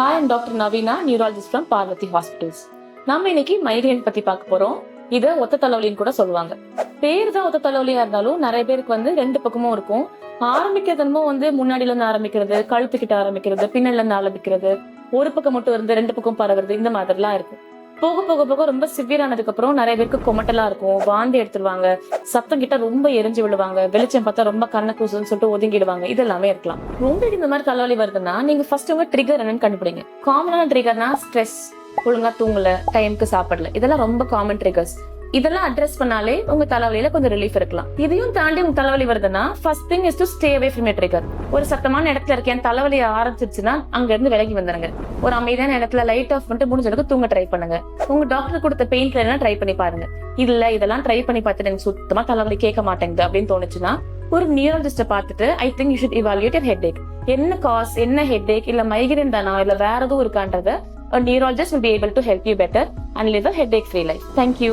Hi and doctor Naveena neurologist from Parvathy hospitals நம்ம இன்னைக்கு migraine பத்தி பார்க்க போறோம். இதை ஒத்த தலைவலின்னு கூட சொல்லுவாங்க. பேர் தான் ஒத்த தலைவலியா இருந்தாலும் நிறைய பேருக்கு வந்து ரெண்டு பக்கமும் இருக்கும். ஆரம்பிக்கிறதுமோ வந்து முன்னாடில இருந்து ஆரம்பிக்கிறது கழுத்துக்கிட்ட ஆரம்பிக்கிறது பின்னல இருந்து ஆரம்பிக்கிறது. ஒரு பக்கம் மட்டும் இருந்து ரெண்டு பக்கம் பரவுறது இந்த மாதிரிலாம் இருக்கும் போக போக போக ரொம்ப சிவியர் ஆனதுக்கு அப்புறம் நிறைய பேருக்கு கொமட்டலா இருக்கும். வாந்தி எடுத்துருவாங்க. சத்தம் கிட்ட ரொம்ப எரிஞ்சு விழுவாங்க. வெளிச்சம் பார்த்தா ரொம்ப கண்ண கூசுன்னு சொல்லிட்டு ஒதுங்கிடுவாங்க. இது எல்லாமே இருக்கலாம். உங்களுக்கு இந்த மாதிரி தலைவலி வருதுன்னா நீங்க ஃபர்ஸ்ட் உங்க ட்ரிகர் என்னன்னு கண்டுபிடிங்க. காமனான ட்ரிகர்னா ஸ்ட்ரெஸ் ஒழுங்கா தூங்கல டைம்க்கு சாப்பிடல. இதெல்லாம் ரொம்ப காமன் ட்ரிகர்ஸ் இதெல்லாம் அட்ரஸ் பண்ணாலே உங்க தலைவலியில கொஞ்சம் ரிலீஃப் இருக்கலாம். இதையும் தாண்டி உங்க தலைவலி வருதுன்னா first thing is to stay away from trigger ஒரு சத்தமான இடத்துல இருக்கேன் தலைவலி ஆரம்பிச்சிருச்சுன்னா அங்க இருந்து விலகி வந்துருங்க. ஒரு அமைதியான இடத்துல லைட் ஆஃப் பண்ணிட்டு முடிஞ்ச அளவுக்கு தூங்க ட்ரை பண்ணுங்க. உங்க டாக்டர் கொடுத்த பெயின் கிளர் ட்ரை பண்ணி பாருங்க. இல்ல இதெல்லாம் ட்ரை பண்ணி பார்த்துட்டு எனக்கு சுத்தமா தலைவலி கேட்க மாட்டேங்குது அப்படின்னு தோணுச்சுன்னா ஒரு நியூரலஜிஸ்ட பார்த்துட்டு I think you should evaluate your head என்ன காஸ் என்ன ஹெட் இல்ல மைக்ரேன் தானா இல்ல வேற எதுவும் இருக்கான்றத a will be able to help you better and live a headache free life thank you.